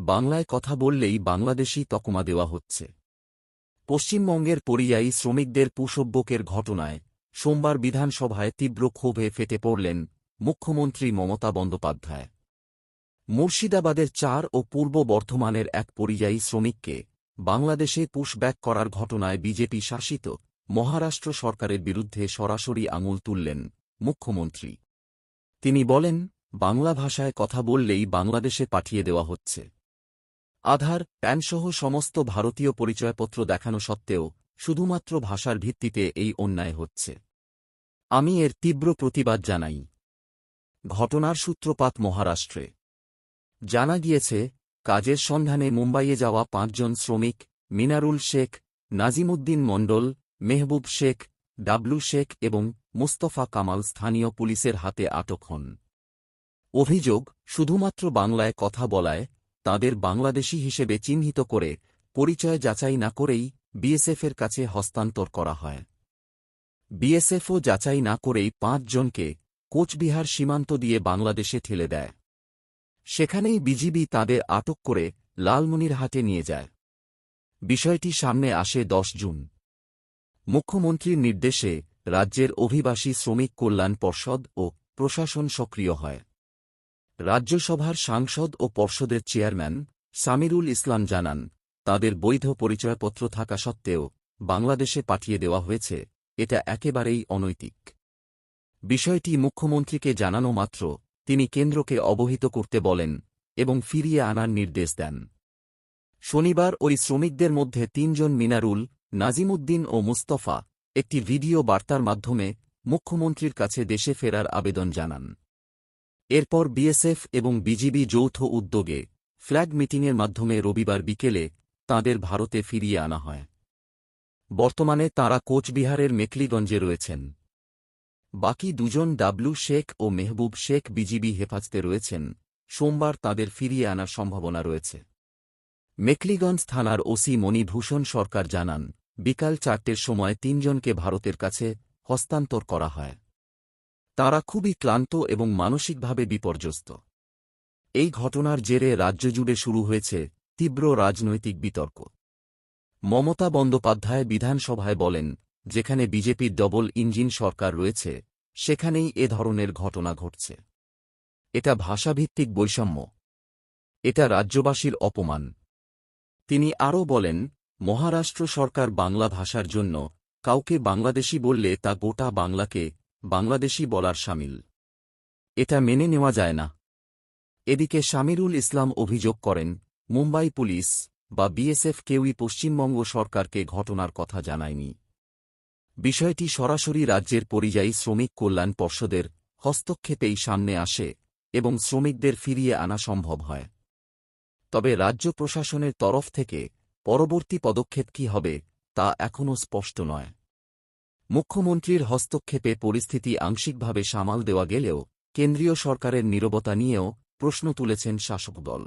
বাংলায় কথা বললেই বাংলাদেশি তকমা দেওয়া হচ্ছে। পশ্চিমবঙ্গের পরিযায়ী শ্রমিকদের পুষব্যকের ঘটনায় সোমবার বিধানসভায় তীব্র ক্ষোভে ফেটে পড়লেন মুখ্যমন্ত্রী মমতা বন্দ্যোপাধ্যায়। মুর্শিদাবাদের চার ও পূর্ব বর্ধমানের এক পরিযায়ী শ্রমিককে বাংলাদেশে পুশব্যাক করার ঘটনায় বিজেপি শাসিত মহারাষ্ট্র সরকারের বিরুদ্ধে সরাসরি আঙুল তুললেন মুখ্যমন্ত্রী। তিনি বলেন, বাংলা ভাষায় কথা বললেই বাংলাদেশে পাঠিয়ে দেওয়া হচ্ছে। আধার, প্যানসহ সমস্ত ভারতীয় পরিচয়পত্র দেখানো সত্ত্বেও শুধুমাত্র ভাষার ভিত্তিতে এই অন্যায় হচ্ছে। আমি এর তীব্র প্রতিবাদ জানাই। ঘটনার সূত্রপাত মহারাষ্ট্রে। জানা গিয়েছে, কাজের সন্ধানে মুম্বাইয়ে যাওয়া পাঁচজন শ্রমিক, মিনারুল শেখ, নাজিমুদ্দিন মণ্ডল, মেহবুব শেখ, ডাবলু শেখ এবং মুস্তফা কামাল স্থানীয় পুলিশের হাতে আটক হন। অভিযোগ, শুধুমাত্র বাংলায় কথা বলায় তাদের বাংলাদেশী হিসেবে চিহ্নিত করে পরিচয় যাচাই না করেই বিএসএফের কাছে হস্তান্তর করা হয়। বিএসএফও যাচাই না করেই পাঁচ জনকে কোচবিহার সীমান্ত দিয়ে বাংলাদেশে ঠেলে দেয়। সেখানেই বিজিবি তাদের আটক করে লালমনিরহাটে নিয়ে যায়। বিষয়টি সামনে আসে দশ জুন। মুখ্যমন্ত্রীর নির্দেশে রাজ্যের অভিবাসী শ্রমিক কল্যাণ পর্ষদ ও প্রশাসন সক্রিয় হয়। রাজ্যসভার সাংসদ ও পর্ষদের চেয়ারম্যান সামিরুল ইসলাম জানান, তাদের বৈধ পরিচয়পত্র থাকা সত্ত্বেও বাংলাদেশে পাঠিয়ে দেওয়া হয়েছে, এটা একেবারেই অনৈতিক। বিষয়টি মুখ্যমন্ত্রীকে জানানো মাত্র, তিনি কেন্দ্রকে অবহিত করতে বলেন এবং ফিরিয়ে আনার নির্দেশ দেন। শনিবার ওই শ্রমিকদের মধ্যে তিনজন মিনারুল, নাজিমুদ্দিন ও মুস্তফা, একটি ভিডিও বার্তার মাধ্যমে মুখ্যমন্ত্রীর কাছে দেশে ফেরার আবেদন জানান। এরপর বিএসএফ এবং বিজিবি যৌথ উদ্যোগে ফ্ল্যাগ মিটিংয়ের মাধ্যমে রবিবার বিকেলে তাঁদের ভারতে ফিরিয়ে আনা হয়। বর্তমানে তাঁরা কোচবিহারের মেকলিগঞ্জে রয়েছেন। বাকি দুজন ডাবলু শেখ ও মেহবুব শেখ বিজিবি হেফাজতে রয়েছেন। সোমবার তাদের ফিরিয়ে আনার সম্ভাবনা রয়েছে। মেকলিগঞ্জ থানার ওসি মণিভূষণ সরকার জানান, বিকাল চারটের সময় তিনজনকে ভারতের কাছে হস্তান্তর করা হয়। তারা খুবই ক্লান্ত এবং মানসিকভাবে বিপর্যস্ত। এই ঘটনার জেরে রাজ্য জুড়ে শুরু হয়েছে তীব্র রাজনৈতিক বিতর্ক। মমতা বন্দ্যোপাধ্যায় বিধানসভায় বলেন, যেখানে বিজেপির ডবল ইঞ্জিন সরকার রয়েছে, সেখানেই এ ধরনের ঘটনা ঘটছে। এটা ভাষাভিত্তিক বৈষম্য। এটা রাজ্যবাসীর অপমান। তিনি আরও বলেন, মহারাষ্ট্র সরকার বাংলা ভাষার জন্য কাউকে বাংলাদেশি বললে তা গোটা বাংলাকে বাংলাদেশি বলার সামিল। এটা মেনে নেওয়া যায় না। এদিকে শামিরুল ইসলাম অভিযোগ করেন, মুম্বাই পুলিশ বা বিএসএফ কেউই পশ্চিমবঙ্গ সরকারকে ঘটনার কথা জানায়নি। বিষয়টি সরাসরি রাজ্যের পরিযায়ী শ্রমিক কল্যাণ পর্ষদের হস্তক্ষেপেই সামনে আসে এবং শ্রমিকদের ফিরিয়ে আনা সম্ভব হয়। তবে রাজ্য প্রশাসনের তরফ থেকে পরবর্তী পদক্ষেপ কি হবে তা এখনও স্পষ্ট নয়। মুখ্যমন্ত্রীর হস্তক্ষেপে পরিস্থিতি আংশিকভাবে সামাল দেওয়া গেলেও কেন্দ্রীয় সরকারের নীরবতা নিয়েও প্রশ্ন তুলেছেন শাসক দল